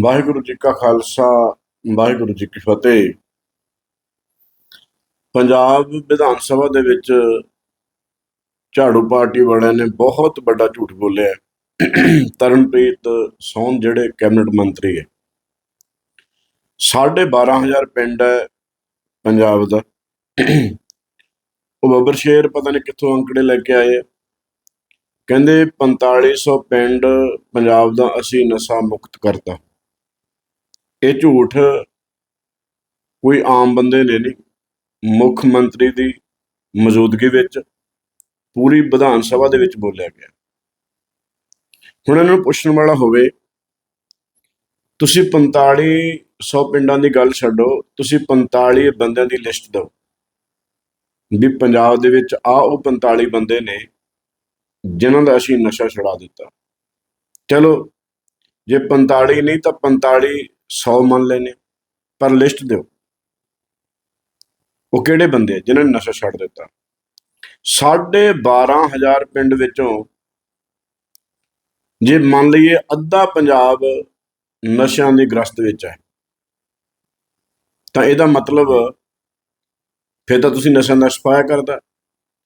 ਵਾਹਿਗੁਰੂ ਜੀ ਕਾ ਖਾਲਸਾ, ਵਾਹਿਗੁਰੂ ਜੀ ਕੀ ਫਤਿਹ। ਪੰਜਾਬ ਵਿਧਾਨ ਸਭਾ ਦੇ ਵਿੱਚ ਝਾੜੂ ਪਾਰਟੀ ਵਾਲਿਆਂ ਨੇ ਬਹੁਤ ਵੱਡਾ ਝੂਠ ਬੋਲਿਆ ਤਰਨਪ੍ਰੀਤ ਸੌਨ ਜਿਹੜੇ ਕੈਬਨਿਟ ਮੰਤਰੀ ਹੈ। ਸਾਢੇ 12000 ਪਿੰਡ ਹੈ ਪੰਜਾਬ ਦਾ। ਉਹ ਬੱਬਰ ਸ਼ੇਰ ਪਤਾ ਨਹੀਂ ਕਿੱਥੋਂ ਅੰਕੜੇ ਲੈ ਕੇ ਆਏ ਆ। ਕਹਿੰਦੇ 4500 ਪਿੰਡ ਪੰਜਾਬ ਦਾ ਅਸੀਂ ਨਸ਼ਾ ਮੁਕਤ ਕਰਤਾ। ਇਹ ਝੂਠ ਕੋਈ ਆਮ ਬੰਦੇ ਨੇ ਨਹੀਂ। ਮੁੱਖ ਮੰਤਰੀ ਦੀ ਮੌਜੂਦਗੀ ਵਿੱਚ ਪੂਰੀ ਵਿਧਾਨ ਸਭਾ ਦੇ ਵਿੱਚ ਬੋਲਿਆ ਗਿਆ। ਹੁਣ ਇਹਨਾਂ ਨੂੰ ਪੁੱਛਣ ਵਾਲਾ ਹੋਵੇ, ਤੁਸੀਂ 4500 ਪਿੰਡਾਂ ਦੀ ਗੱਲ ਛੱਡੋ, ਤੁਸੀਂ 45 ਬੰਦਿਆਂ ਦੀ ਲਿਸਟ ਦਿਓ ਵੀ ਪੰਜਾਬ ਦੇ ਵਿੱਚ ਆ ਉਹ 45 ਬੰਦੇ ਨੇ ਜਿਨ੍ਹਾਂ ਦਾ ਅਸੀਂ ਨਸ਼ਾ ਛੁਡਾ ਦਿੱਤਾ। ਚਲੋ, ਜੇ 45 ਨਹੀਂ ਤਾਂ 45 100 ਮੰਨ ਲੈਨੇ ਪਰ ਲਿਸਟ ਦਿਓ। ਉਹ ਕਿਹੜੇ ਬੰਦੇ ਆ ਜਿਨ੍ਹਾਂ ਨੇ ਨਸ਼ਾ ਛੱਡ ਦਿੱਤਾ? ਸਾਢੇ 12000 ਪਿੰਡ ਵਿੱਚੋਂ ਜੇ ਮੰਨ ਲਈਏ ਅੱਧਾ ਪੰਜਾਬ ਨਸ਼ਿਆਂ ਦੀ ਗ੍ਰਸਤ ਵਿੱਚ ਹੈ, ਤਾਂ ਇਹਦਾ ਮਤਲਬ ਫਿਰ ਤਾਂ ਤੁਸੀਂ ਨਸ਼ਾ ਦਾ ਸਫਾਇਆ ਕਰਦਾ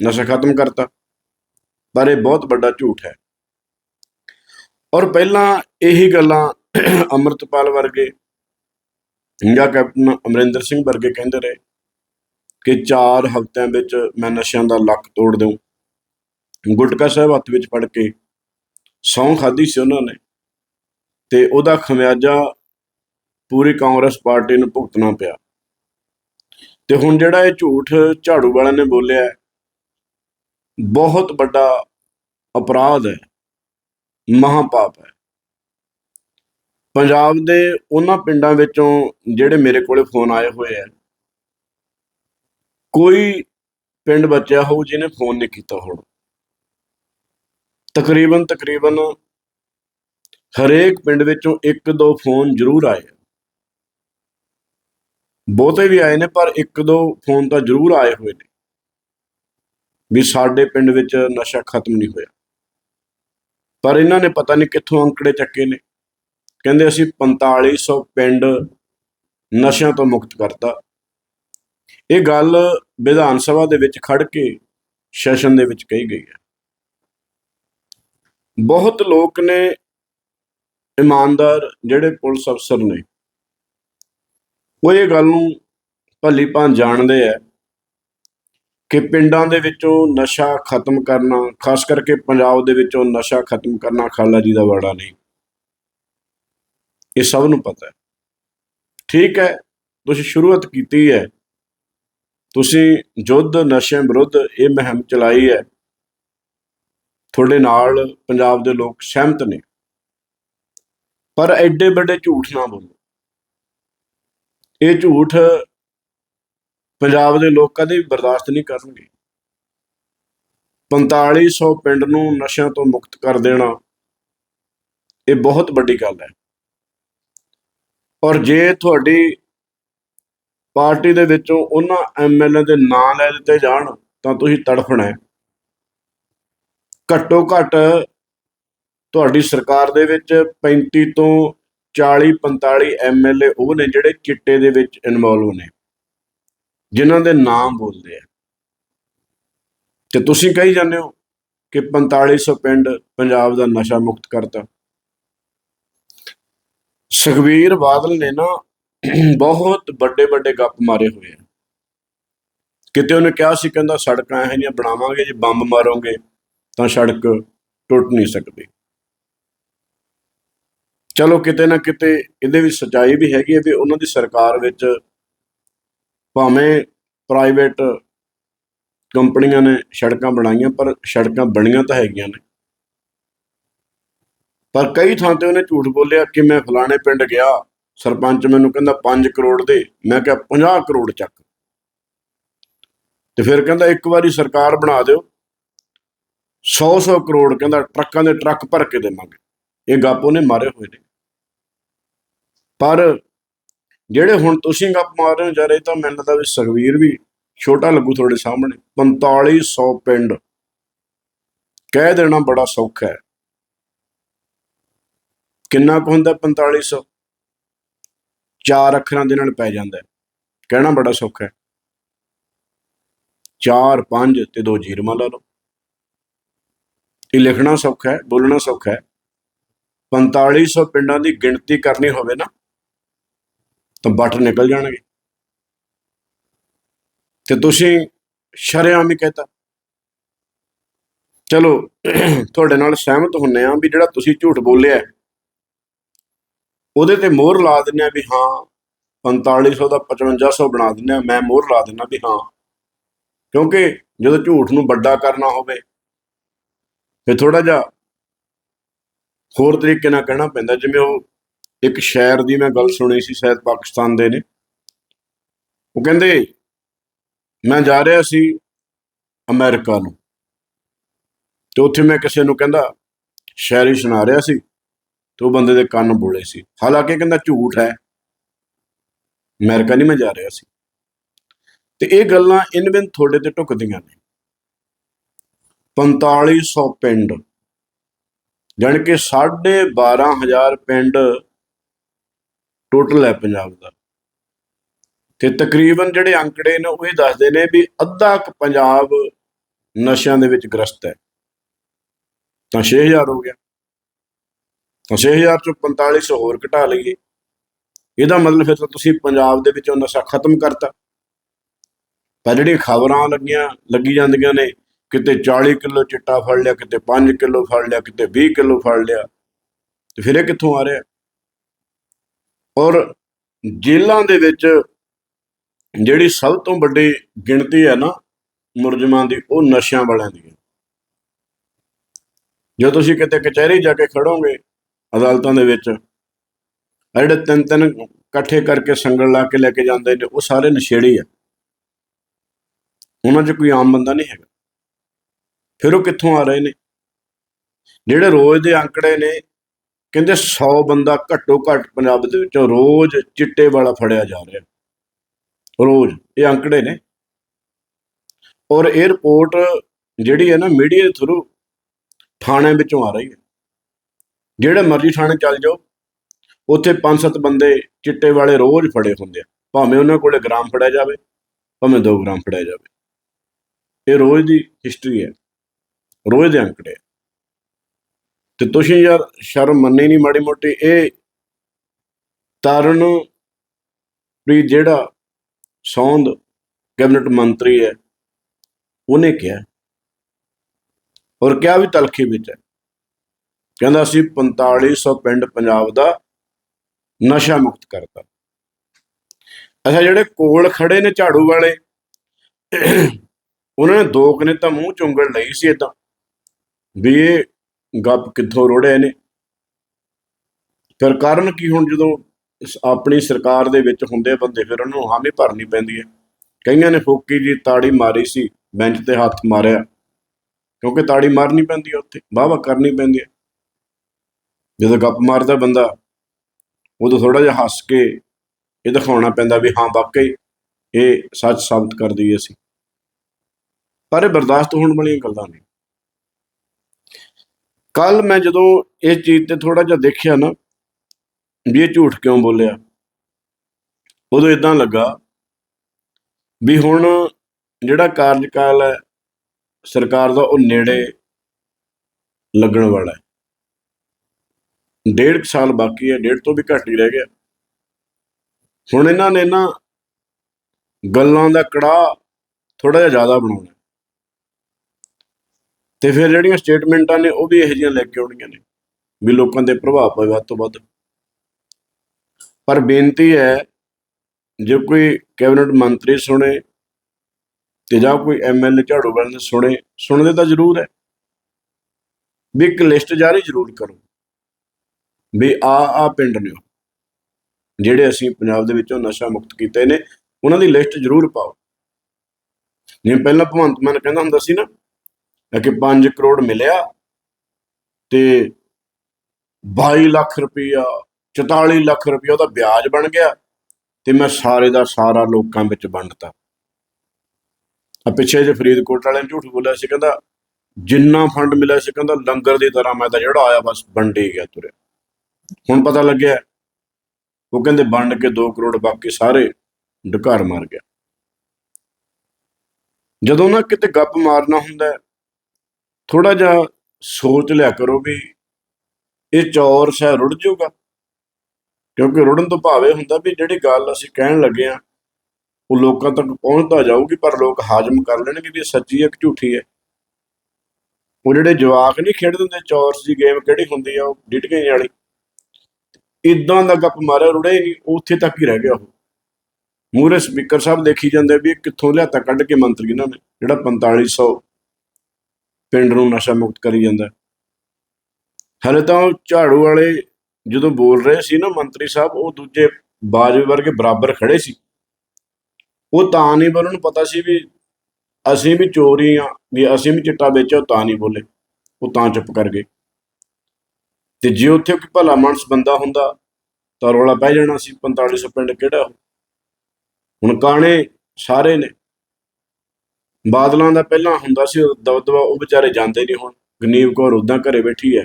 ਨਸ਼ਾ ਖਤਮ ਕਰਤਾ, ਪਰ ਇਹ ਬਹੁਤ ਵੱਡਾ ਝੂਠ ਹੈ। ਔਰ ਪਹਿਲਾਂ ਇਹੀ ਗੱਲਾਂ ਅੰਮ੍ਰਿਤਪਾਲ ਵਰਗੇ ਜਾਂ ਕੈਪਟਨ ਅਮਰਿੰਦਰ ਸਿੰਘ ਵਰਗੇ ਕਹਿੰਦੇ ਰਹੇ ਕਿ 4 ਹਫ਼ਤਿਆਂ ਵਿੱਚ ਮੈਂ ਨਸ਼ਿਆਂ ਦਾ ਲੱਕ ਤੋੜ ਦਊਂ। ਗੁਟਕਾ ਸਾਹਿਬ ਹੱਥ ਵਿੱਚ ਫੜ ਕੇ ਸਹੁੰ ਖਾਧੀ ਸੀ ਉਹਨਾਂ ਨੇ ਤੇ ਉਹਦਾ ਖਮਿਆਜਾ ਪੂਰੀ ਕਾਂਗਰਸ ਪਾਰਟੀ ਨੂੰ ਭੁਗਤਣਾ ਪਿਆ। ਤੇ ਹੁਣ ਜਿਹੜਾ ਇਹ ਝੂਠ ਝਾੜੂ ਵਾਲਿਆਂ ਨੇ ਬੋਲਿਆ ਬਹੁਤ ਵੱਡਾ ਅਪਰਾਧ ਹੈ, ਮਹਾਪਾਪ ਹੈ। ਪੰਜਾਬ ਦੇ ਉਹਨਾਂ ਪਿੰਡਾਂ ਵਿੱਚੋਂ ਜਿਹੜੇ ਮੇਰੇ ਕੋਲੇ ਫੋਨ ਆਏ ਹੋਏ ਆ, ਕੋਈ ਪਿੰਡ ਬਚਿਆ ਹੋਊ ਜਿਹਨੇ ਫੋਨ ਨਹੀਂ ਕੀਤਾ ਹੋਣਾ। ਤਕਰੀਬਨ ਤਕਰੀਬਨ ਹਰੇਕ ਪਿੰਡ ਵਿੱਚੋਂ ਇੱਕ ਦੋ ਫੋਨ ਜ਼ਰੂਰ ਆਏ ਬਹੁਤੇ ਵੀ ਆਏ ਨੇ, ਪਰ ਇੱਕ ਦੋ ਫੋਨ ਤਾਂ ਜ਼ਰੂਰ ਆਏ ਹੋਏ ਨੇ ਵੀ ਸਾਡੇ ਪਿੰਡ ਵਿੱਚ ਨਸ਼ਾ ਖਤਮ ਨਹੀਂ ਹੋਇਆ। ਪਰ ਇਹਨਾਂ ਨੇ ਪਤਾ ਨਹੀਂ ਕਿੱਥੋਂ ਅੰਕੜੇ ਚੱਕੇ ਨੇ। ਕਹਿੰਦੇ ਅਸੀਂ 4500 ਪਿੰਡ ਨਸ਼ਿਆਂ ਤੋਂ ਮੁਕਤ ਕਰਤਾ। ਇਹ ਗੱਲ ਵਿਧਾਨ ਸਭਾ ਦੇ ਵਿੱਚ ਖੜ ਕੇ ਸੈਸ਼ਨ ਦੇ ਵਿੱਚ ਕਹੀ ਗਈ ਹੈ। ਬਹੁਤ ਲੋਕ ਨੇ ਇਮਾਨਦਾਰ ਜਿਹੜੇ ਪੁਲਿਸ ਅਫਸਰ ਨੇ, ਉਹ ਇਹ ਗੱਲ ਨੂੰ ਭਲੀ ਭਾਂ ਜਾਣਦੇ ਆ ਕਿ ਪਿੰਡਾਂ ਦੇ ਵਿੱਚੋਂ ਨਸ਼ਾ ਖਤਮ ਕਰਨਾ, ਖਾਸ ਕਰਕੇ ਪੰਜਾਬ ਦੇ ਵਿੱਚੋਂ ਨਸ਼ਾ ਖਤਮ ਕਰਨਾ ਖਾਲਾ ਜੀ ਦਾ ਵਾੜਾ ਨਹੀਂ। ਇਹ ਸਭ ਨੂੰ ਪਤਾ ਹੈ। ਠੀਕ ਹੈ, ਤੁਸੀਂ ਸ਼ੁਰੂਆਤ ਕੀਤੀ ਹੈ। ਤੁਸੀਂ ਯੁੱਧ ਨਸ਼ਿਆਂ ਵਿਰੁੱਧ ਇਹ ਮੁਹਿੰਮ ਚਲਾਈ ਹੈ। ਤੁਹਾਡੇ ਨਾਲ ਪੰਜਾਬ ਦੇ ਲੋਕ ਸਹਿਮਤ ਨੇ। ਪਰ ਐਡੇ ਵੱਡੇ ਝੂਠ ਨਾ ਬੋਲੋ। ਇਹ ਝੂਠ ਪੰਜਾਬ ਦੇ ਲੋਕ ਕਦੇ ਵੀ ਬਰਦਾਸ਼ਤ ਨਹੀਂ ਕਰਨਗੇ। 4500 ਪਿੰਡ ਨੂੰ ਨਸ਼ਿਆਂ ਤੋਂ ਮੁਕਤ ਕਰ ਦੇਣਾ ਇਹ ਬਹੁਤ ਵੱਡੀ ਗੱਲ ਹੈ। ਔਰ ਜੇ ਤੁਹਾਡੀ ਪਾਰਟੀ ਦੇ ਵਿੱਚੋਂ ਉਹਨਾਂ ਐਮਐਲਏ ਦੇ ਨਾਂ ਲੈ ਦਿੱਤੇ ਜਾਣ, ਤਾਂ ਤੁਸੀਂ ਤੜਫਣਾ ਹੈ। ਘੱਟੋ ਘੱਟ ਤੁਹਾਡੀ ਸਰਕਾਰ ਦੇ ਵਿੱਚ 35 ਤੋਂ 40 45 ਐਮਐਲਏ ਉਹ ਨੇ ਜਿਹੜੇ ਚਿੱਟੇ ਦੇ ਵਿੱਚ ਇਨਵੋਲਵ ਨੇ ਜਿਨ੍ਹਾਂ ਦੇ ਨਾਮ ਬੋਲਦੇ ਆ। ਤੇ ਤੁਸੀਂ ਕਹੀ ਜਾਂਦੇ ਹੋ ਕਿ 4500 ਪਿੰਡ ਪੰਜਾਬ ਦਾ ਨਸ਼ਾ ਮੁਕਤ ਕਰਤਾ। ਸੁਖਬੀਰ ਬਾਦਲ ਨੇ ਨਾ ਬਹੁਤ ਵੱਡੇ ਵੱਡੇ ਗੱਪ ਮਾਰੇ ਹੋਏ ਆ। ਕਿਤੇ ਉਹਨੇ ਕਿਹਾ ਸੀ, ਕਹਿੰਦਾ ਸੜਕਾਂ ਇਹੋ ਜਿਹੀਆਂ ਬਣਾਵਾਂਗੇ, ਜੇ ਬੰਬ ਮਾਰੋਗੇ ਤਾਂ ਸੜਕ ਟੁੱਟ ਨਹੀਂ ਸਕਦੀ। ਚਲੋ ਕਿਤੇ ਨਾ ਕਿਤੇ ਇਹਦੇ ਵਿੱਚ ਸਚਾਈ ਵੀ ਹੈਗੀ ਹੈ ਵੀ ਉਹਨਾਂ ਦੀ ਸਰਕਾਰ ਵਿੱਚ ਭਾਵੇਂ ਪ੍ਰਾਈਵੇਟ ਕੰਪਨੀਆਂ ਨੇ ਸੜਕਾਂ ਬਣਾਈਆਂ, ਪਰ ਸੜਕਾਂ ਬਣੀਆਂ ਤਾਂ ਹੈਗੀਆਂ ਨੇ। ਪਰ ਕਈ ਥਾਂ ਤੇ ਉਹਨੇ ਝੂਠ ਬੋਲਿਆ ਕਿ ਮੈਂ ਫਲਾਣੇ ਪਿੰਡ ਗਿਆ। ਸਰਪੰਚ ਮੈਨੂੰ ਕਹਿੰਦਾ 5 ਕਰੋੜ ਦੇ। ਮੈਂ ਕਿਹਾ 50 ਕਰੋੜ ਚੱਕ। ਤੇ ਫਿਰ ਕਹਿੰਦਾ ਇੱਕ ਵਾਰੀ ਸਰਕਾਰ ਬਣਾ ਦਿਓ। 100-100 ਕਰੋੜ ਕਹਿੰਦਾ ਟਰੱਕਾਂ ਦੇ ਟਰੱਕ ਭਰ ਕੇ ਦੇਵਾਂਗੇ। ਇਹ ਗੱਪ ਉਹਨੇ ਮਾਰੇ ਹੋਏ ਨੇ। ਪਰ ਜਿਹੜੇ ਹੁਣ ਤੁਸੀਂ ਗੱਪ ਮਾਰ ਰਹੇ ਹੋ, ਯਾਰ ਤਾਂ ਮੈਨੂੰ ਲੱਗਦਾ ਵੀ ਸੁਖਵੀਰ ਵੀ ਛੋਟਾ ਲੱਗੂ ਤੁਹਾਡੇ ਸਾਹਮਣੇ। 4500 ਪਿੰਡ। ਕਹਿ ਦੇਣਾ ਬੜਾ ਸੌਖਾ ਹੈ। ਕਿੰਨਾ ਕੁ ਹੁੰਦਾ? 4500 ਚਾਰ ਅੱਖਰਾਂ ਦੇ ਨਾਲ ਪੈ ਜਾਂਦਾ ਕਹਿਣਾ ਬੜਾ ਸੌਖਾ ਹੈ। ਚਾਰ, ਪੰਜ ਤੇ ਦੋ ਜੀਰਮਾ ਲਾ ਲਓ। ਇਹ ਲਿਖਣਾ ਸੌਖਾ ਹੈ, ਬੋਲਣਾ ਸੌਖਾ ਹੈ। 4500 ਪਿੰਡਾਂ ਦੀ ਗਿਣਤੀ ਕਰਨੀ ਹੋਵੇ ਨਾ, ਤਾਂ ਬੱਟ ਨਿਕਲ ਜਾਣਗੇ। ਤੇ ਤੁਸੀਂ ਸ਼ਰੇਆਮ ਹੀ ਕਹਤਾ। ਚਲੋ, ਤੁਹਾਡੇ ਨਾਲ ਸਹਿਮਤ ਹੁੰਨੇ ਆ ਵੀ ਜਿਹੜਾ ਤੁਸੀਂ ਝੂਠ ਬੋਲਿਆ ਉਹਦੇ ਤੇ ਮੋਹਰ ਲਾ ਦਿੰਨੇ ਆ ਵੀ ਹਾਂ 4500 ਦਾ 5500 ਬਣਾ ਦਿੰਨੇ ਆ ਮੈਂ ਮੋਹਰ ਲਾ ਦਿੰਨਾ ਵੀ ਹਾਂ। ਕਿਉਂਕਿ ਜਦੋਂ ਝੂਠ ਨੂੰ ਵੱਡਾ ਕਰਨਾ ਹੋਵੇ, ਫਿਰ ਥੋੜਾ ਜਿਹਾ ਹੋਰ ਤਰੀਕੇ ਨਾਲ ਕਹਿਣਾ ਪੈਂਦਾ। ਜਿਵੇਂ ਉਹ ਇੱਕ ਸ਼ਾਇਰ ਦੀ ਮੈਂ ਗੱਲ ਸੁਣੀ ਸੀ, ਸ਼ਾਇਦ ਪਾਕਿਸਤਾਨ ਦੇ ਨੇ। ਉਹ ਕਹਿੰਦੇ, ਮੈਂ ਜਾ ਰਿਹਾ ਸੀ ਅਮਰੀਕਾ ਨੂੰ। ਤੇ ਉੱਥੇ ਮੈਂ ਕਿਸੇ ਨੂੰ ਕਹਿੰਦਾ, ਸ਼ਾਇਰੀ ਸੁਣਾ ਰਿਹਾ ਸੀ। ਤੇ ਉਹ ਬੰਦੇ ਦੇ ਕੰਨ ਬੋਲੇ ਸੀ। ਹਾਲਾਂਕਿ ਕਹਿੰਦਾ ਝੂਠ ਹੈ। ਅਮਰੀਕਾ ਨਹੀਂ ਮੈਂ ਜਾ ਰਿਹਾ ਸੀ। ਤੇ ਇਹ ਗੱਲਾਂ ਇਨ ਬਿਨ ਤੁਹਾਡੇ ਤੇ ਢੁਕਦੀਆਂ ਨੇ। 4500 ਪਿੰਡ, ਜਾਣੀ ਕਿ 12500 ਪਿੰਡ ਟੋਟਲ ਹੈ ਪੰਜਾਬ ਦਾ। ਤੇ ਤਕਰੀਬਨ ਜਿਹੜੇ ਅੰਕੜੇ ਨੇ ਉਹ ਇਹ ਦੱਸਦੇ ਨੇ ਵੀ ਅੱਧਾ ਕੁ ਪੰਜਾਬ ਨਸ਼ਿਆਂ ਦੇ ਵਿੱਚ ਗ੍ਰਸਤ ਹੈ। ਤਾਂ 6000 ਹੋ ਗਿਆ। 6000 ਚੋਂ 4500 ਹੋਰ ਘਟਾ ਲਈਏ। ਇਹਦਾ ਮਤਲਬ ਫਿਰ ਤਾਂ ਤੁਸੀਂ ਪੰਜਾਬ ਦੇ ਵਿੱਚੋਂ ਨਸ਼ਾ ਖਤਮ ਕਰਤਾ। ਪਰ ਜਿਹੜੀਆਂ ਖਬਰਾਂ ਲੱਗੀਆਂ, ਲੱਗੀ ਜਾਂਦੀਆਂ ਨੇ, ਕਿਤੇ 40 ਕਿਲੋ ਚਿੱਟਾ ਫੜ ਲਿਆ, ਕਿਤੇ 5 ਕਿਲੋ ਫੜ ਲਿਆ, ਕਿਤੇ 20 ਕਿਲੋ ਫੜ ਲਿਆ, ਤੇ ਫਿਰ ਇਹ ਕਿੱਥੋਂ ਆ ਰਿਹਾ? ਔਰ ਜੇਲਾਂ ਦੇ ਵਿੱਚ ਜਿਹੜੀ ਸਭ ਤੋਂ ਵੱਡੀ ਗਿਣਤੀ ਹੈ ਨਾ ਮੁਰਜਮਾਂ ਦੀ, ਉਹ ਨਸ਼ਿਆਂ ਵਾਲਿਆਂ ਦੀ ਹੈ। ਜੇ ਤੁਸੀਂ ਕਿਤੇ ਕਚਹਿਰੀ ਜਾ ਕੇ ਖੜੋਗੇ ਅਦਾਲਤਾਂ ਦੇ ਵਿੱਚ। ਆਹ ਜਿਹੜੇ ਤਿੰਨ ਤਿੰਨ ਇਕੱਠੇ ਕਰਕੇ ਸੰਗਲ ਲਾ ਕੇ ਲੈ ਕੇ ਜਾਂਦੇ ਨੇ, ਉਹ ਸਾਰੇ ਨਸ਼ੇੜੀ ਆ। ਉਹਨਾਂ 'ਚ ਕੋਈ ਆਮ ਬੰਦਾ ਨਹੀਂ ਹੈਗਾ। ਫਿਰ ਉਹ ਕਿੱਥੋਂ ਆ ਰਹੇ ਨੇ? ਜਿਹੜੇ ਰੋਜ਼ ਦੇ ਅੰਕੜੇ ਨੇ, ਕਹਿੰਦੇ 100 ਬੰਦਾ ਘੱਟੋ ਘੱਟ ਪੰਜਾਬ ਦੇ ਵਿੱਚੋਂ ਰੋਜ਼ ਚਿੱਟੇ ਵਾਲਾ ਫੜਿਆ ਜਾ ਰਿਹਾ। ਰੋਜ਼, ਇਹ ਅੰਕੜੇ ਨੇ। ਔਰ ਇਹ ਰਿਪੋਰਟ ਜਿਹੜੀ ਹੈ ਨਾ, ਮੀਡੀਆ ਦੇ ਥਰੂ ਥਾਣੇ ਵਿੱਚੋਂ ਆ ਰਹੀ ਹੈ। ਜਿਹੜੇ ਮਰਜ਼ੀ ਥਾਣੇ ਚੱਲ ਜਾਓ, ਉੱਥੇ ਪੰਜ ਸੱਤ ਬੰਦੇ ਚਿੱਟੇ ਵਾਲੇ ਰੋਜ਼ ਫੜੇ ਹੁੰਦੇ ਆ। ਭਾਵੇਂ ਉਹਨਾਂ ਕੋਲੇ ਗ੍ਰਾਮ ਫੜਿਆ ਜਾਵੇ, ਭਾਵੇਂ 2 ਗ੍ਰਾਮ ਫੜਿਆ ਜਾਵੇ। ਇਹ ਰੋਜ਼ ਦੀ ਹਿਸਟਰੀ ਹੈ। ਰੋਜ਼ ਦੇ ਅੰਕੜੇ ਆ। ਤੇ ਤੁਸੀਂ ਯਾਰ ਸ਼ਰਮ ਮੰਨੀ ਨਹੀਂ ਮਾੜੀ ਮੋਟੀ, ਇਹ ਤਰਨ ਵੀ ਜਿਹੜਾ ਸੌਂਦ ਕੈਬਨਿਟ ਮੰਤਰੀ ਹੈ, ਉਹਨੇ ਕਿਹਾ। ਔਰ ਕਿਹਾ ਵੀ ਤਲਖੀ ਵਿੱਚ ਹੈ। ਕਹਿੰਦਾ ਅਸੀਂ 4500 ਪਿੰਡ ਪੰਜਾਬ ਦਾ ਨਸ਼ਾ ਮੁਕਤ ਕਰਤਾ। ਅੱਛਾ, ਜਿਹੜੇ ਕੋਲ ਖੜੇ ਨੇ ਝਾੜੂ ਵਾਲੇ, ਉਹਨਾਂ ਨੇ ਦੋ ਕਨੇ ਤਾਂ ਮੂੰਹ ਚੁੰਗਲ ਲਈ ਸੀ ਇਦਾਂ ਵੀ ਇਹ ਗੱਪ ਕਿੱਥੋਂ ਰੋੜੇ ਨੇ। ਫਿਰ ਕਾਰਨ ਕੀ ਹੁਣ ਜਦੋਂ ਆਪਣੀ ਸਰਕਾਰ ਦੇ ਵਿੱਚ ਹੁੰਦੇ ਬੰਦੇ, ਫਿਰ ਉਹਨਾਂ ਨੂੰ ਹਾਮੀ ਭਰਨੀ ਪੈਂਦੀ ਹੈ। ਕਈਆਂ ਨੇ ਫੋਕੀ ਜੀ ਤਾੜੀ ਮਾਰੀ ਸੀ, ਬੈਂਚ ਤੇ ਹੱਥ ਮਾਰਿਆ, ਕਿਉਂਕਿ ਤਾੜੀ ਮਾਰਨੀ ਪੈਂਦੀ ਹੈ ਉੱਥੇ ਵਾਹ ਕਰਨੀ ਪੈਂਦੀ ਹੈ। ਜਦੋਂ ਗੱਪ ਮਾਰਦਾ ਬੰਦਾ, ਉਦੋਂ ਥੋੜਾ ਜਿਹਾ ਹੱਸ ਕੇ ਇਹ ਦਿਖਾਉਣਾ ਪੈਂਦਾ ਵੀ ਹਾਂ, ਵਾਕਈ ਇਹ ਸੱਚ ਸਾਬਤ ਕਰ ਦਈਏ ਅਸੀਂ। ਪਰ ਇਹ ਬਰਦਾਸ਼ਤ ਹੋਣ ਵਾਲੀਆਂ ਗੱਲਾਂ ਨੇ। ਕੱਲ ਮੈਂ ਜਦੋਂ ਇਸ ਚੀਜ਼ ਤੇ ਥੋੜਾ ਜਿਹਾ ਦੇਖਿਆ ਨਾ, ਵੀ ਇਹ ਝੂਠ ਕਿਉਂ ਬੋਲਿਆ, ਉਦੋਂ ਇਦਾਂ ਲੱਗਾ ਵੀ ਹੁਣ ਜਿਹੜਾ ਕਾਰਜਕਾਲ ਹੈ, ਸਰਕਾਰ ਦਾ ਉਹ ਨੇੜੇ ਲੱਗਣ ਵਾਲਾ ਹੈ। ਡੇਢ ਕੁ ਸਾਲ ਬਾਕੀ ਹੈ, ਡੇਢ ਤੋਂ ਵੀ ਘੱਟ ਹੀ ਰਹਿ ਗਿਆ। ਹੁਣ ਇਹਨਾਂ ਨੇ ਨਾ ਗੱਲਾਂ ਦਾ ਕੜਾ ਥੋੜਾ ਜਿਹਾ ਜ਼ਿਆਦਾ ਬਣਾਉਣਾ। ਤੇ ਫਿਰ ਜਿਹੜੀਆਂ ਸਟੇਟਮੈਂਟਾਂ ਨੇ ਉਹ ਵੀ ਇਹੋ ਜਿਹੀਆਂ ਲੈ ਕੇ ਆਉਣੀਆਂ ਨੇ, ਵੀ ਲੋਕਾਂ ਦੇ ਪ੍ਰਭਾਵ ਪਵੇ ਵੱਧ ਤੋਂ ਵੱਧ। ਪਰ ਬੇਨਤੀ ਹੈ, ਜੇ ਕੋਈ ਕੈਬਨਿਟ ਮੰਤਰੀ ਸੁਣੇ ਤੇ ਜਾਂ ਕੋਈ ਐਮਐਲਏ ਝਾੜੂ ਵਾਲੇ ਸੁਣੇ, ਸੁਣਦੇ ਤਾਂ ਜ਼ਰੂਰ ਹੈ। ਵੀ ਇੱਕ ਲਿਸਟ ਜਾਰੀ ਜ਼ਰੂਰ ਕਰੋ। ਵੀ ਆ ਆ ਪਿੰਡ ਨੇ ਉਹ, ਜਿਹੜੇ ਅਸੀਂ ਪੰਜਾਬ ਦੇ ਵਿੱਚੋਂ ਨਸ਼ਾ ਮੁਕਤ ਕੀਤੇ ਨੇ ਉਹਨਾਂ ਦੀ ਲਿਸਟ ਜ਼ਰੂਰ ਪਾਓ। ਜਿਵੇਂ ਪਹਿਲਾਂ ਭਗਵੰਤ ਮਾਨ ਕਹਿੰਦਾ ਹੁੰਦਾ ਸੀ ਨਾ ਕਿ 5 ਕਰੋੜ ਮਿਲਿਆ ਤੇ 22 ਲੱਖ ਰੁਪਈਆ 44 ਲੱਖ ਰੁਪਇਆ ਉਹਦਾ ਵਿਆਜ ਬਣ ਗਿਆ ਤੇ ਮੈਂ ਸਾਰੇ ਦਾ ਸਾਰਾ ਲੋਕਾਂ ਵਿੱਚ ਵੰਡਤਾ। ਆ ਪਿੱਛੇ ਜੇ ਫਰੀਦਕੋਟ ਵਾਲਿਆਂ ਨੇ ਝੂਠ ਬੋਲਿਆ ਸੀ ਕਹਿੰਦਾ ਜਿੰਨਾ ਫੰਡ ਮਿਲਿਆ ਸੀ ਕਹਿੰਦਾ ਲੰਗਰ ਦੀ ਤਰ੍ਹਾਂ ਮੈਂ ਤਾਂ ਜਿਹੜਾ ਆਇਆ ਬਸ ਵੰਡੇ ਗਿਆ ਤੁਰਿਆ। ਹੁਣ ਪਤਾ ਲੱਗਿਆ ਉਹ ਕਹਿੰਦੇ ਵੰਡ ਕੇ 2 ਕਰੋੜ ਬਾਕੀ ਸਾਰੇ ਢਕਾਰ ਮਾਰ ਗਿਆ। ਜਦੋਂ ਨਾ ਕਿਤੇ ਗੱਪ ਮਾਰਨਾ ਹੁੰਦਾ ਥੋੜਾ ਜਿਹਾ ਸੋਚ ਲਿਆ ਕਰੋ ਵੀ ਇਹ ਚੌਰ ਸ਼ਾ ਰੁੜ ਜਾਊਗਾ, ਕਿਉਂਕਿ ਰੁੜਨ ਤੋਂ ਭਾਵੇਂ ਹੁੰਦਾ ਵੀ ਜਿਹੜੀ ਗੱਲ ਅਸੀਂ ਕਹਿਣ ਲੱਗੇ ਆ ਉਹ ਲੋਕਾਂ ਤੱਕ ਪਹੁੰਚਦਾ ਜਾਊਗੀ, ਪਰ ਲੋਕ ਹਾਜ਼ਮ ਕਰ ਲੈਣਗੇ ਵੀ ਇਹ ਸੱਚੀ ਹੈ ਕਿ ਝੂਠੀ ਹੈ। ਉਹ ਜਿਹੜੇ ਜਵਾਕ ਨਹੀਂ ਖੇਡਦੇ ਹੁੰਦੇ ਚੌਰਸ ਦੀ ਗੇਮ ਕਿਹੜੀ ਹੁੰਦੀ ਆ, ਉਹ ਡਿਟਕੇ ਵਾਲੀ। ਇਦਾਂ ਦਾ ਗੱਪ ਮਾਰਿਆ ਰੁੜੇ ਹੀ ਨਹੀਂ, ਉੱਥੇ ਤੱਕ ਹੀ ਰਹਿ ਗਿਆ ਉਹ। ਮੂਰੇ ਸਪੀਕਰ ਸਾਹਿਬ ਦੇਖੀ ਜਾਂਦੇ ਵੀ ਕਿੱਥੋਂ ਲਿਆਤਾ, ਕੱਢ ਕੇ ਮੰਤਰੀ ਇਹਨਾਂ ਨੇ, ਜਿਹੜਾ 4500 ਪਿੰਡ ਨੂੰ ਨਸ਼ਾ ਮੁਕਤ ਕਰੀ ਜਾਂਦਾ ਹਲੇ ਤਾਂ ਉਹ ਝਾੜੂ ਵਾਲੇ ਜਦੋਂ ਬੋਲ ਰਹੇ ਸੀ ਨਾ ਮੰਤਰੀ ਸਾਹਿਬ, ਉਹ ਦੂਜੇ ਬਾਜਵੇ ਵਰਗੇ ਬਰਾਬਰ ਖੜੇ ਸੀ। ਉਹ ਤਾਂ ਨਹੀਂ ਬੋਲਣ ਨੂੰ ਪਤਾ ਸੀ ਵੀ ਅਸੀਂ ਵੀ ਚੋਰੀ ਆ, ਵੀ ਅਸੀਂ ਵੀ ਚਿੱਟਾ ਵੇਚਿਆ, ਉਹ ਤਾਂ ਨਹੀਂ ਬੋਲੇ। ਉਹ ਤਾਂ ਚੁੱਪ ਕਰ ਗਏ। ਤੇ ਜੇ ਉੱਥੇ ਕੋਈ ਭਲਾ ਮਨਸ ਬੰਦਾ ਹੁੰਦਾ, ਤਾਂ ਰੌਲਾ ਪੈ ਜਾਣਾ ਸੀ 4500 ਪਿੰਡ ਕਿਹੜਾ ਉਹ? ਹੁਣ ਕਾਣੇ ਸਾਰੇ ਨੇ। ਬਾਦਲਾਂ ਦਾ ਪਹਿਲਾਂ ਹੁੰਦਾ ਸੀ ਦਬਦਬਾ, ਉਹ ਵਿਚਾਰੇ ਜਾਂਦੇ ਨਹੀਂ ਹੁਣ। ਗਨੀਵ ਕੌਰ ਉਦਾਂ ਘਰੇ ਬੈਠੀ ਹੈ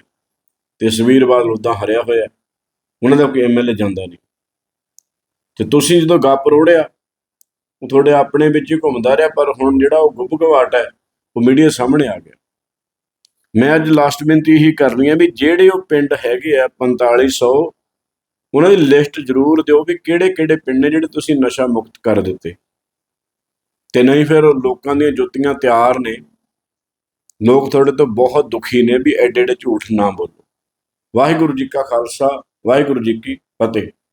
ਤੇ ਸੁਵੀਰ ਬਾਦਲ ਉਦਾਂ ਹਰਿਆ ਹੋਇਆ ਉਹਨਾਂ ਦਾ ਕੋਈ ਐਮਐਲਏ ਜਾਂਦਾ ਨਹੀਂ। ਤੇ ਤੁਸੀਂ ਜਦੋਂ ਗੱਪ ਰੋੜਿਆ, ਉਹ ਤੁਹਾਡੇ ਆਪਣੇ ਵਿੱਚ ਹੀ ਘੁੰਮਦਾ ਰਿਹਾ, ਪਰ ਹੁਣ ਜਿਹੜਾ ਉਹ ਗੁੱਪ ਗਵਾਟ ਹੈ, ਉਹ ਮੀਡੀਆ ਸਾਹਮਣੇ ਆ ਗਿਆ। ਮੈਂ ਅੱਜ ਲਾਸਟ ਬੇਨਤੀ ਇਹੀ ਕਰਨੀ ਹੈ ਵੀ ਜਿਹੜੇ ਉਹ ਪਿੰਡ ਹੈਗੇ ਆ 4500 ਉਹਨਾਂ ਦੀ ਲਿਸਟ ਜ਼ਰੂਰ ਦਿਓ ਵੀ ਕਿਹੜੇ ਕਿਹੜੇ ਪਿੰਡ ਨੇ ਜਿਹੜੇ ਤੁਸੀਂ ਨਸ਼ਾ ਮੁਕਤ ਕਰ ਦਿੱਤੇ। ਤੇ ਨਹੀਂ ਫਿਰ ਲੋਕਾਂ ਦੀਆਂ ਜੁੱਤੀਆਂ ਤਿਆਰ ਨੇ। ਲੋਕ ਤੁਹਾਡੇ ਤੋਂ ਬਹੁਤ ਦੁਖੀ ਨੇ ਵੀ ਐਡੇ ਐਡੇ ਝੂਠ ਨਾ ਬੋਲੋ। ਵਾਹਿਗੁਰੂ ਜੀ ਕਾ ਖਾਲਸਾ, ਵਾਹਿਗੁਰੂ ਜੀ ਕੀ ਫਤਿਹ।